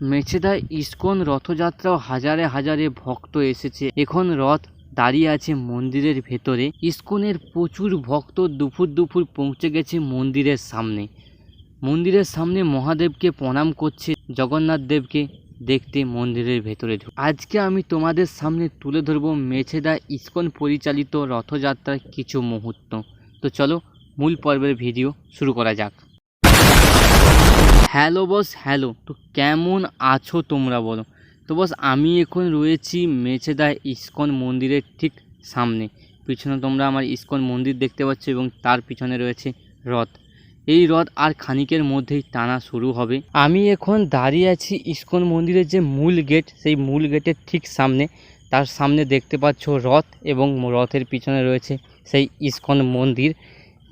Mecheda ISKCON রথযাত্রাও হাজারে হাজারে ভক্ত এসেছে। এখন রথ দাঁড়িয়ে আছে মন্দিরের ভেতরে। ইস্কনের প্রচুর ভক্ত দুপুর দুপুর পৌঁছে গেছে মন্দিরের সামনে। মন্দিরের সামনে মহাদেবকে প্রণাম করছে জগন্নাথ দেবকে দেখতে মন্দিরের ভেতরে আজকে আমি তোমাদের সামনে তুলে ধরবো মেছেদা ইস্কন পরিচালিত রথযাত্রার কিছু মুহূর্ত। তো চলো, মূল পর্বের ভিডিও শুরু করা যাক। Hello boss, hello. তো কেমন আছো তোমরা বলো? তো বস, আমি এখন রয়েছি মেছেদা ইস্কন মন্দিরের ঠিক সামনে। পিছনে তোমরা আমার ইস্কন মন্দির দেখতে পাচ্ছ এবং তার পিছনে রয়েছে রথ। এই রথ আর খানিকের মধ্যেই টানা শুরু হবে। আমি এখন দাঁড়িয়ে আছি ইস্কন মন্দিরের যে মূল গেট, সেই মূল গেটের ঠিক সামনে। তার সামনে দেখতে পাচ্ছ রথ এবং রথের পিছনে রয়েছে সেই ইস্কন মন্দির।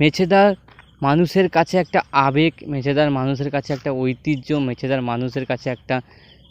মেছেদার মানুষের কাছে একটা আবেগ মেছেদার মানুষের কাছে একটা ঐতিহ্য মেছেদার মানুষের কাছে একটা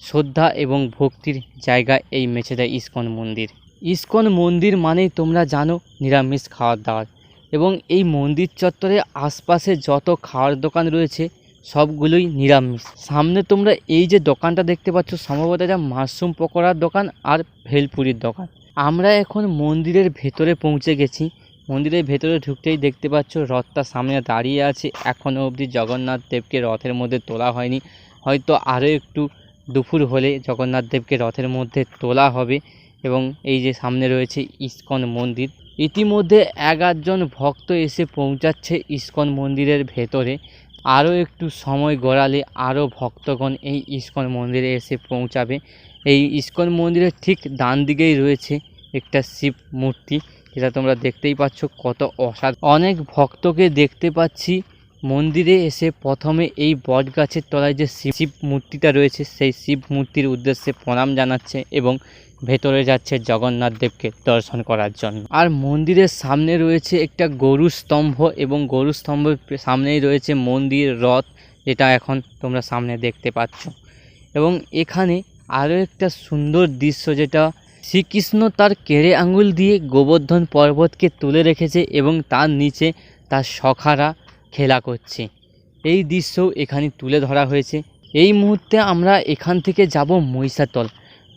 শ্রদ্ধা এবং ভক্তির জায়গা এই মেছেদা ইস্কন মন্দির। ইস্কন মন্দির মানেই তোমরা জানো নিরামিষ খাওয়ার দাওয়ার এবং এই মন্দির চত্বরে আশপাশে যত খাওয়ার দোকান রয়েছে সবগুলোই নিরামিষ। সামনে তোমরা এই যে দোকানটা দেখতে পাচ্ছ, সম্ভবত এটা মাশরুম পকোড়ার দোকান আর ভেলপুরির দোকান। আমরা এখন মন্দিরের ভেতরে পৌঁছে গেছি। মন্দিরের ভেতরে ঢুকতেই দেখতে পাচ্ছ, রথটা সামনে দাঁড়িয়ে আছে। এখনও অবধি জগন্নাথ দেবকে রথের মধ্যে তোলা হয়নি। হয়তো আরও একটু দুপুর হলে জগন্নাথ দেবকে রথের মধ্যে তোলা হবে এবং এই যে সামনে রয়েছে ইস্কন মন্দির। ইতিমধ্যে আধজন ভক্ত এসে পৌঁছাচ্ছে ইস্কন মন্দিরের ভেতরে। আরও একটু সময় গড়ালে আরও ভক্তগণ এই ইস্কন মন্দিরে এসে পৌঁছাবে। এই ইস্কন মন্দিরের ঠিক ডান দিকেই রয়েছে একটা শিব মূর্তি। যেটা তোমরা দেখতেই পাচ্ছ কত অসাধ অনেক ভক্তকে দেখতে পাচ্ছি। মন্দিরে এসে প্রথমে এই বট গাছের তলায় যে শিব মূর্তিটা রয়েছে, সেই শিব মূর্তির উদ্দেশ্যে প্রণাম জানাচ্ছে এবং ভেতরে যাচ্ছে জগন্নাথ দেবকে দর্শন করার জন্য। আর মন্দিরের সামনে রয়েছে একটা গরু স্তম্ভ এবং গরু স্তম্ভের সামনেই রয়েছে মন্দির রথ, যেটা এখন তোমরা সামনে দেখতে পাচ্ছ। এবং এখানে আরও একটা সুন্দর দৃশ্য যেটা শ্রীকৃষ্ণ তার কেড়ে আঙুল দিয়ে গোবর্ধন পর্বতকে তুলে রেখেছে এবং তার নিচে তার সখারা খেলা করছে। এই দৃশ্যও এখানে তুলে ধরা হয়েছে। এই মুহূর্তে আমরা এখান থেকে যাব মহিষাতল।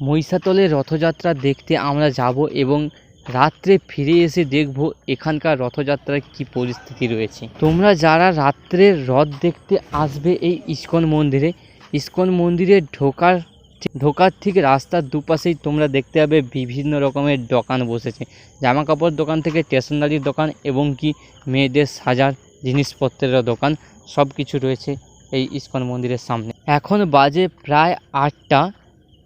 মহিষাতলে রথযাত্রা দেখতে আমরা যাব এবং রাত্রে ফিরে এসে দেখব এখানকার রথযাত্রার কি পরিস্থিতি রয়েছে। তোমরা যারা রাত্রে রথ দেখতে আসবে এই ইস্কন মন্দিরে ইস্কন মন্দিরে ঢোকার ঢোকার ঠিক রাস্তার দুপাশেই তোমরা দেখতে পাবে বিভিন্ন রকমের দোকান বসেছে। জামা কাপড় দোকান থেকে স্টেশনারির দোকান এবং কি মেয়েদের সাজার জিনিসপত্রের দোকান সব কিছু রয়েছে এই ইস্কন মন্দিরের সামনে। এখন বাজে প্রায় আটটা।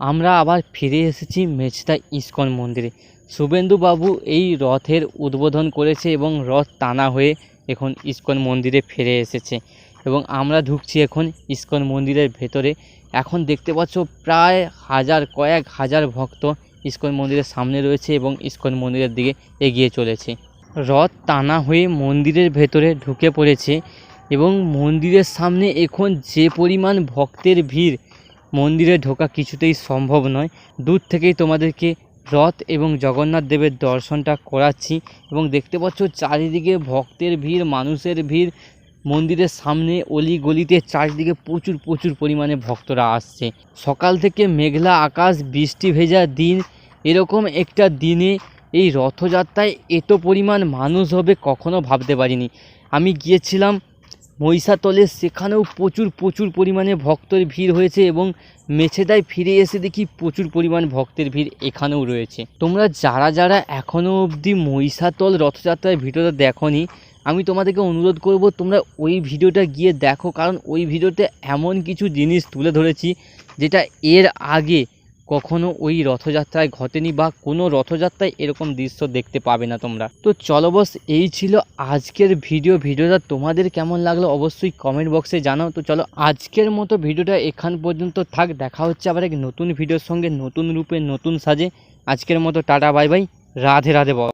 আমরা আবার ফিরে এসেছি মেচদা ইস্কন মন্দিরে। শুভেন্দুবাবু এই রথের উদ্বোধন করেছে এবং রথ টানা হয়ে এখন ইস্কন মন্দিরে ফিরে এসেছে। এবং আমরা ঢুকছি এখন ইস্কন মন্দিরের ভেতরে। এখন দেখতে পাচ্ছ প্রায় হাজার কয়েক হাজার ভক্ত ইস্কন মন্দিরের সামনে রয়েছে এবং ইস্কন মন্দিরের দিকে এগিয়ে চলেছে। রথ টানা হয়ে মন্দিরের ভেতরে ঢুকে পড়েছে এবং মন্দিরের সামনে এখন যে পরিমাণ ভক্তের ভিড়, মন্দিরে ঢোকা কিছুতেই সম্ভব নয়। দূর থেকেই তোমাদেরকে রথ এবং জগন্নাথ দেবের দর্শনটা করাচ্ছি এবং দেখতে পাচ্ছ চারিদিকে ভক্তের ভিড়, মানুষের ভিড় মন্দিরের সামনে অলি গলিতে চারিদিকে প্রচুর প্রচুর পরিমাণে ভক্তরা আসছে। সকাল থেকে মেঘলা আকাশ, বৃষ্টি ভেজা দিন, এরকম একটা দিনে এই রথযাত্রায় এত পরিমাণ মানুষ হবে কখনো ভাবতে পারিনি। আমি গিয়েছিলাম মহিষাতলে, সেখানেও প্রচুর প্রচুর পরিমাণে ভক্তের ভিড় হয়েছে এবং মেছেদায় ফিরে এসে দেখি প্রচুর পরিমাণ ভক্তের ভিড় এখানেও রয়েছে। তোমরা যারা যারা এখনও অবধি মহিষাতল রথযাত্রার ভিডিওটা দেখোনি আমি তোমাদেরকে অনুরোধ করব, তোমরা ওই ভিডিওটা গিয়ে দেখো, কারণ ওই ভিডিওতে এমন কিছু জিনিস তুলে ধরেছি, যেটা এর আগে কখনো ওই রথযাত্রায় ঘটেনি বা কোনো রথযাত্রায় এরকম দৃশ্য দেখতে পাবে না তোমরা। তো চলো বস, এই ছিল আজকের ভিডিও। ভিডিওটা তোমাদের কেমন লাগল অবশ্যই কমেন্ট বক্সে জানাও। তো চলো আজকের মতো ভিডিওটা এখান পর্যন্ত থাক। দেখা হচ্ছে আবার এক নতুন ভিডিওর সঙ্গে, নতুন রূপে, নতুন সাজে। আজকের মতো tata, bye bye. Radhe Radhe বল।